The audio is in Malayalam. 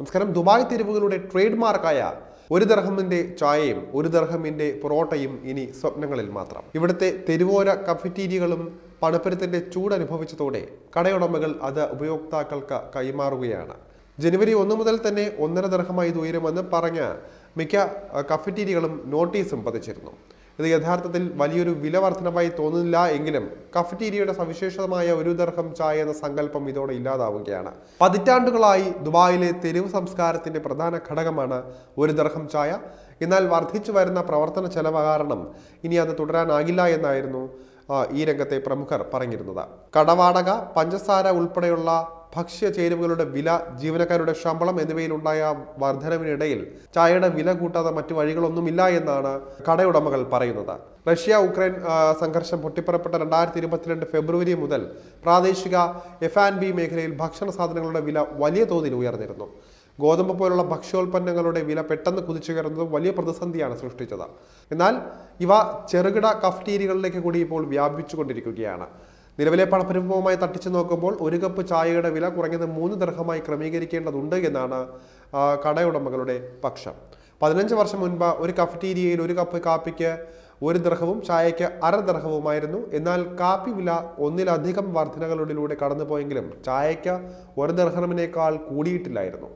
നമസ്കാരം. ദുബായ് തെരുവുകളുടെ ട്രേഡ് മാർക്കായ ഒരു ദർഹമിന്റെ ചായയും ഒരു ദർഹമിന്റെ പൊറോട്ടയും ഇനി സ്വപ്നങ്ങളിൽ മാത്രം. ഇവിടുത്തെ തെരുവോര കഫറ്റീരിയകളും പണപ്പെരുത്തിന്റെ ചൂട് അനുഭവിച്ചതോടെ കടയുടമകൾ അത് ഉപയോക്താക്കൾക്ക് കൈമാറുകയാണ്. ജനുവരി ഒന്ന് മുതൽ തന്നെ ഒന്നര ദർഹമായി ഉയരുമെന്ന് പറഞ്ഞ മിക്ക കഫറ്റീരിയകളും നോട്ടീസും പതിച്ചിരുന്നു. ഇത് യഥാർത്ഥത്തിൽ വലിയൊരു വില വർധനമായി തോന്നുന്നില്ല എങ്കിലും കഫറ്റീരിയയുടെ സവിശേഷമായ ഒരു ദർഹം ചായ എന്ന സങ്കല്പം ഇതോടെ ഇല്ലാതാവുകയാണ്. പതിറ്റാണ്ടുകളായി ദുബായിലെ തെരുവ് സംസ്കാരത്തിന്റെ പ്രധാന ഘടകമാണ് ഒരു ദർഹം ചായ. എന്നാൽ വർദ്ധിച്ചു വരുന്ന പ്രവർത്തന ചെലവ് കാരണം ഇനി അത് തുടരാനാകില്ല എന്നായിരുന്നു ഈ രംഗത്തെ പ്രമുഖർ പറഞ്ഞിരുന്നത്. കടവാടക പഞ്ചസാര ഉൾപ്പെടെയുള്ള ഭക്ഷ്യ ചേരുവകളുടെ വില ജീവനക്കാരുടെ ശമ്പളം എന്നിവയിലുണ്ടായ വർധനവിനിടയിൽ ചായയുടെ വില കൂട്ടാതെ മറ്റു വഴികളൊന്നുമില്ല എന്നാണ് കടയുടമകൾ പറയുന്നത്. റഷ്യ ഉക്രൈൻ സംഘർഷം പൊട്ടിപ്പുറപ്പെട്ട രണ്ടായിരത്തി ഇരുപത്തിരണ്ട് ഫെബ്രുവരി മുതൽ പ്രാദേശിക എഫ് ആൻഡ് ബി മേഖലയിൽ ഭക്ഷണ സാധനങ്ങളുടെ വില വലിയ തോതിൽ ഉയർന്നിരുന്നു. ഗോതമ്പ് പോലുള്ള ഭക്ഷ്യോൽപ്പന്നങ്ങളുടെ വില പെട്ടെന്ന് കുതിച്ചുയർന്നത് വലിയ പ്രതിസന്ധിയാണ് സൃഷ്ടിച്ചത്. എന്നാൽ ഇവ ചെറുകിട കഫ്റ്റീരികളിലേക്ക് കൂടി ഇപ്പോൾ വ്യാപിച്ചുകൊണ്ടിരിക്കുകയാണ് നിലവിലെ പണപ്പെരുപ്പവുമായി തട്ടിച്ച് നോക്കുമ്പോൾ ഒരു കപ്പ് ചായയുടെ വില കുറഞ്ഞത് മൂന്ന് ദർഹമായി ക്രമീകരിക്കേണ്ടതുണ്ട് എന്നാണ് കടയുടമകളുടെ പക്ഷം. പതിനഞ്ച് വർഷം മുൻപ് ഒരു കഫറ്റീരിയയിൽ ഒരു കപ്പ് കാപ്പിക്ക് ഒരു ദർഹവും ചായയ്ക്ക് അര ദർഹവുമായിരുന്നു. എന്നാൽ കാപ്പി വില ഒന്നിലധികം വർധനകളിലൂടെ കടന്നുപോയെങ്കിലും ചായയ്ക്ക് ഒരു ദർഹനമിനേക്കാൾ കൂടിയിട്ടില്ലായിരുന്നു.